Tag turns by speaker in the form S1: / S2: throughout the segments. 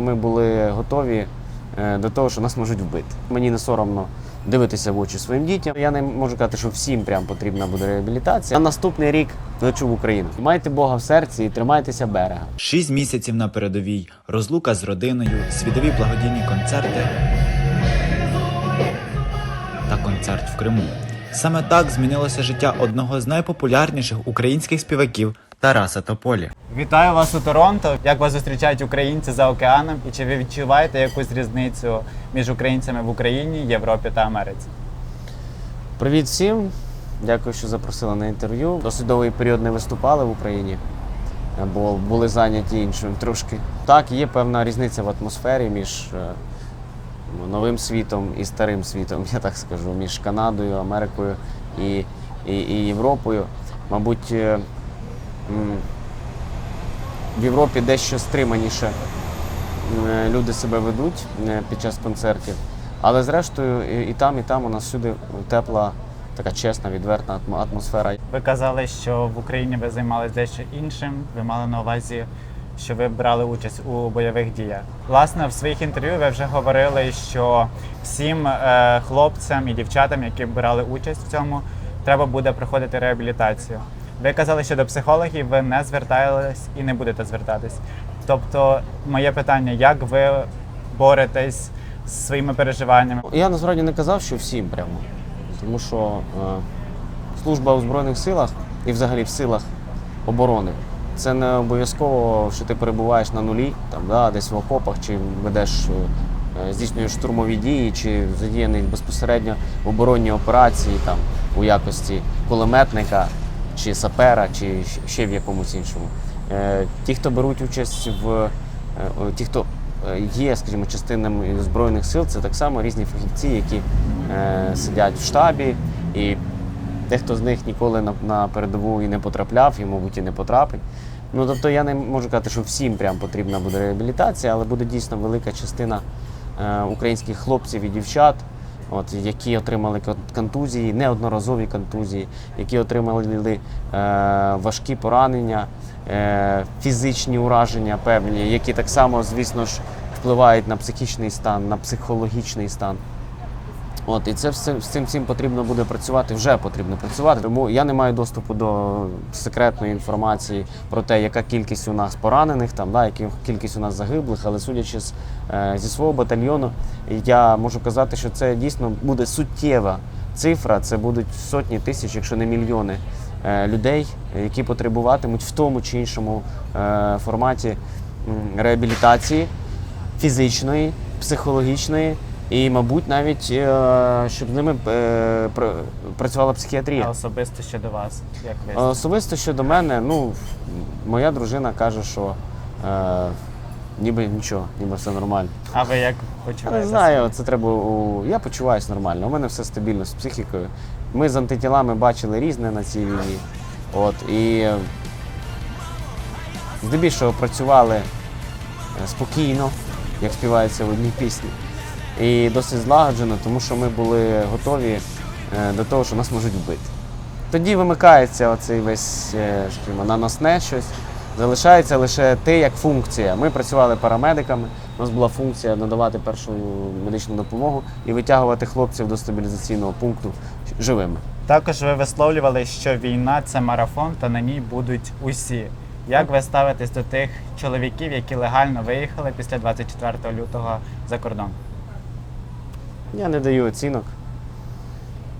S1: Ми були готові е, до того, що нас можуть вбити. Мені не соромно дивитися в очі своїм дітям. Я не можу казати, що всім прям потрібна буде реабілітація. На наступний рік лечу в Україну. Майте Бога в серці і тримайтеся берега.
S2: Шість місяців на передовій, розлука з родиною, світові благодійні концерти та концерт в Криму. Саме так змінилося життя одного з найпопулярніших українських співаків Тараса Тополі.
S3: Вітаю вас у Торонто. Як вас зустрічають українці за океаном? І чи ви відчуваєте якусь різницю між українцями в Україні, Європі та Америці?
S1: Привіт всім! Дякую, що запросили на інтерв'ю. Досить довгий період не виступали в Україні, е, бо були зайняті іншим трошки. Так, є певна різниця в атмосфері між е, новим світом і старим світом, я так скажу, між Канадою, Америкою і, і, і Європою. Мабуть, е, в Європі дещо стриманіше е, люди себе ведуть е, під час концертів. Але зрештою, і, там, і там у нас всюди тепла, така чесна, відверта атмо- атмосфера.
S3: Ви казали, що в Україні ви займалися дещо іншим. Ви мали на увазі, що ви брали участь у бойових діях. Власне, в своїх інтерв'ю ви вже говорили, що всім е, хлопцям і дівчатам, які брали участь в цьому, треба буде проходити реабілітацію. Ви казали, що до психологів ви не звертались і не будете звертатись. Тобто, моє питання: як ви боретесь з своїми переживаннями?
S1: Я насправді не казав, що всім прямо. Тому що е, служба у Збройних силах і взагалі в силах оборони це не обов'язково, що ти перебуваєш на нулі, там, да, десь в окопах, чи ведеш, е, здійснюєш штурмові дії, чи задіяний безпосередньо в оборонні операції там, у якості кулеметника, чи сапера, чи ще в якомусь іншому. Е, ті, хто беруть участь в е, ті, хто е, є, скажімо, частинами збройних сил, це так само різні фахівці, які сидять в штабі, і дехто з них ніколи на передову і не потрапляв, і, мабуть, і не потрапить. Ну, тобто я не можу казати, що всім прям потрібна буде реабілітація, але буде дійсно велика частина е, українських хлопців і дівчат, от, які отримали кон- контузії, неодноразові контузії, які отримали е, важкі поранення, е, фізичні ураження певні, які так само, звісно ж, впливають на психічний стан, на психологічний стан. От, і це все з цим всім потрібно буде працювати, вже потрібно працювати. Тому я не маю доступу до секретної інформації про те, яка кількість у нас поранених, там, да, яка кількість у нас загиблих, але судячи з, е, зі свого батальйону, я можу казати, що це дійсно буде суттєва цифра. Це будуть сотні тисяч, якщо не мільйони е, людей, які потребуватимуть в тому чи іншому е, форматі реабілітації фізичної, психологічної і, мабуть, навіть е, щоб з ними е, пр- працювала
S3: А
S1: психіатрія.
S3: особисто щодо вас, як ви?
S1: Особисто щодо мене, ну моя дружина каже, що е, ніби нічого, ніби все нормально.
S3: А ви як
S1: Я
S3: почуваєте?
S1: не знаю, це треба. У... Я почуваюся нормально. У мене все стабільно з психікою. Ми з антитілами бачили різне на цій війні. От, і здебільшого працювали е, спокійно, як співається в одній пісні. І досить злагоджено, тому що ми були готові е, до того, що нас можуть вбити. Тоді вимикається оцей весь е, скажімо, наносне щось. Залишається лише те як функція. Ми працювали парамедиками. У нас була функція надавати першу медичну допомогу і витягувати хлопців до стабілізаційного пункту живими.
S3: Також ви висловлювали, що війна це марафон, та на ній будуть усі. Як ви ставитесь до тих чоловіків, які легально виїхали після 24 лютого за кордон?
S1: Я не даю оцінок.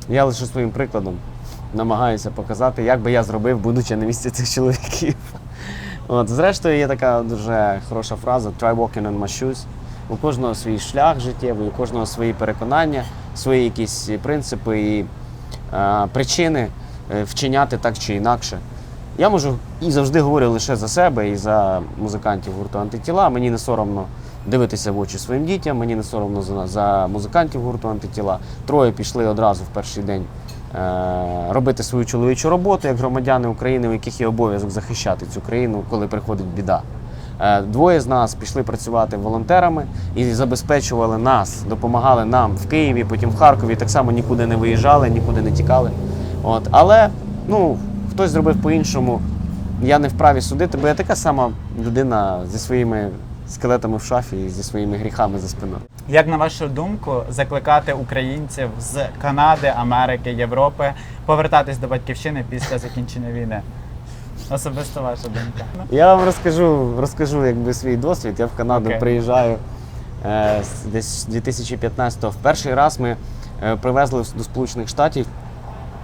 S1: Я лише своїм прикладом намагаюся показати, як би я зробив, будучи на місці цих чоловіків. От, зрештою, є така дуже хороша фраза Try walking on my shoes. У кожного свій шлях життєвий, у кожного свої переконання, свої якісь принципи і е, причини е, вчиняти так чи інакше. Я можу і завжди говорю лише за себе і за музикантів гурту антитіла. Мені не соромно дивитися в очі своїм дітям, мені не соромно за, за музикантів гурту антитіла. Троє пішли одразу в перший день е, робити свою чоловічу роботу як громадяни України, у яких є обов'язок захищати цю країну, коли приходить біда. Е, Двоє з нас пішли працювати волонтерами і забезпечували нас, допомагали нам в Києві, потім в Харкові. Так само нікуди не виїжджали, нікуди не тікали. От. Але ну, хтось зробив по-іншому. Я не вправі судити, бо я така сама людина зі своїми скелетами в шафі і зі своїми гріхами за спиною.
S3: Як на вашу думку, закликати українців з Канади, Америки, Європи повертатись до батьківщини після закінчення війни? Особисто ваша думка.
S1: Я вам розкажу, розкажу якби свій досвід. Я в Канаду
S3: Окей. приїжджаю
S1: е, з- десь 2015-го. В перший раз ми е, привезли до Сполучених Штатів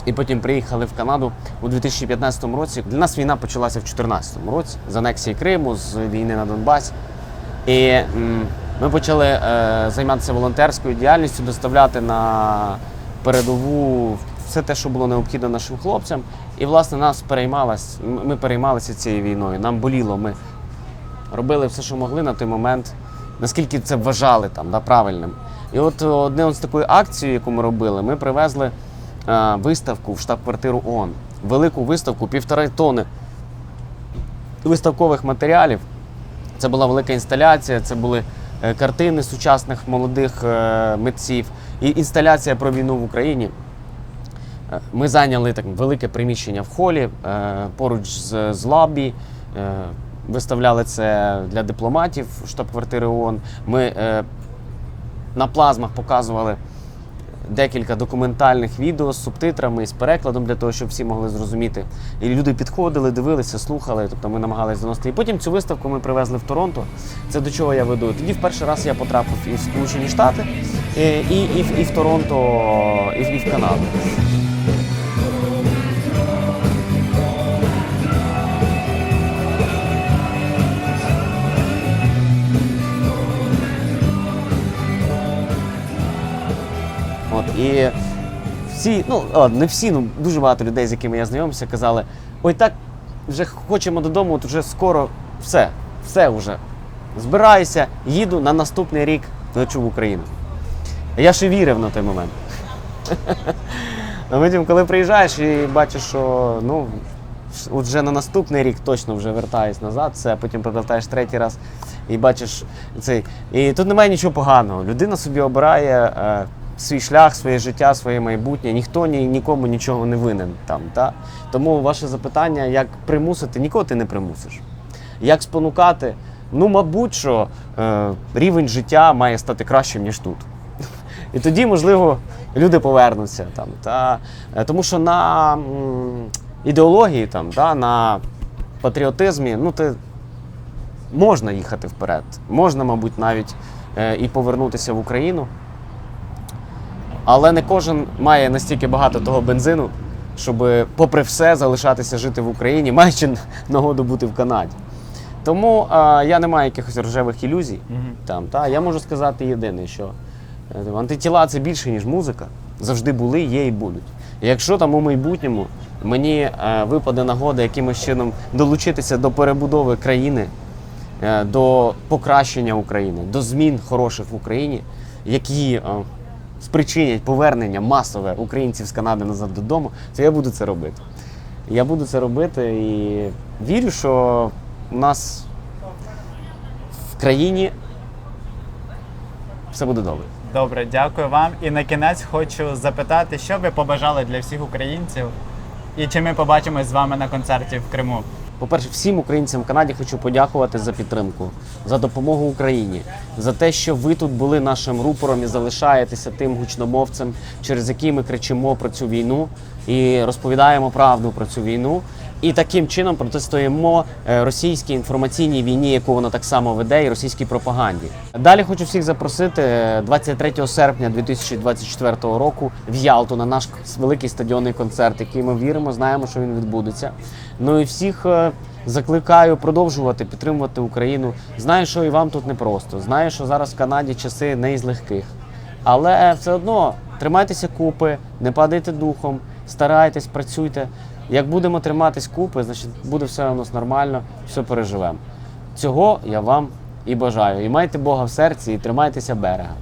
S1: і потім приїхали в Канаду у 2015 році. Для нас війна почалася в 2014 році з анексії Криму, з війни на Донбасі. І ми почали е, займатися волонтерською діяльністю, доставляти на передову все те, що було необхідно нашим хлопцям. І власне нас переймалась, ми переймалися цією війною. Нам боліло. Ми робили все, що могли на той момент, наскільки це вважали там, да, правильним. І от е, одне з такою акцією, яку ми робили, ми привезли е, виставку в штаб-квартиру ООН. Велику виставку, півтори тони виставкових матеріалів. Це була велика інсталяція, це були е, картини сучасних молодих е, митців і інсталяція про війну в Україні. Е, Ми зайняли так велике приміщення в холі поруч з, з лобі. Е, Виставляли це для дипломатів штаб-квартири ООН. Ми на плазмах показували декілька документальних відео з субтитрами з перекладом для того, щоб всі могли зрозуміти. І люди підходили, дивилися, слухали. Тобто ми намагалися доносити. І потім цю виставку ми привезли в Торонто. Це до чого я веду. Тоді в перший раз я потрапив і в Сполучені Штати, і, і, і, і в Торонто, і, і в Канаду. І всі, ну не всі, ну дуже багато людей, з якими я знайомився, казали: ой, так вже хочемо додому, от вже скоро все, все вже. Збираюся, їду на наступний рік лечу в Україну. Я ще вірив на той момент. А потім, коли приїжджаєш і бачиш, що ну, вже на наступний рік точно вже вертаюсь назад, все, а потім повертаєш третій раз і бачиш цей. І тут немає нічого поганого. Людина собі обирає е, свій шлях, своє життя, своє майбутнє. Ніхто ні, нікому нічого не винен там. Та? Тому ваше запитання, як примусити, нікого ти не примусиш. Як спонукати? Ну, мабуть, що е, рівень життя має стати кращим, ніж тут. І тоді, можливо, люди повернуться там. Та, е, тому що на м, ідеології, там, та, на патріотизмі, ну, ти можна їхати вперед. Можна, мабуть, навіть е, і повернутися в Україну. Але не кожен має настільки багато того бензину, щоб, попри все, залишатися жити в Україні, маючи нагоду бути в Канаді. Тому е, я не маю якихось рожевих ілюзій. Там, та, я можу сказати єдине, що е, антитіла це більше, ніж музика. Завжди були, є і будуть. І якщо там у майбутньому мені е, випаде нагода якимось чином долучитися до перебудови країни, е, до покращення України, до змін хороших в Україні, які е, спричинять повернення масове українців з Канади назад додому, то я буду це робити. Я буду це робити і вірю, що у нас в країні все буде добре.
S3: Добре, дякую вам. І на кінець хочу запитати, що ви побажали для всіх українців, і чи ми побачимось з вами на концерті в Криму.
S1: По-перше, всім українцям в Канаді хочу подякувати за підтримку, за допомогу Україні, за те, що ви тут були нашим рупором і залишаєтеся тим гучномовцем, через який ми кричимо про цю війну і розповідаємо правду про цю війну. І таким чином протистоїмо е, російській інформаційній війні, яку вона так само веде, і російській пропаганді. Далі хочу всіх запросити е, 23 серпня 2024 року в Ялту на наш великий стадіонний концерт, який ми віримо, знаємо, що він відбудеться. Ну і всіх е, закликаю продовжувати підтримувати Україну. Знаю, що і вам тут непросто. Знаю, що зараз в Канаді часи не із легких. Але все одно тримайтеся купи, не падайте духом, старайтесь, працюйте. Як будемо триматись купи, значить буде все у нас нормально, все переживемо. Цього я вам і бажаю. І майте Бога в серці, і тримайтеся берега.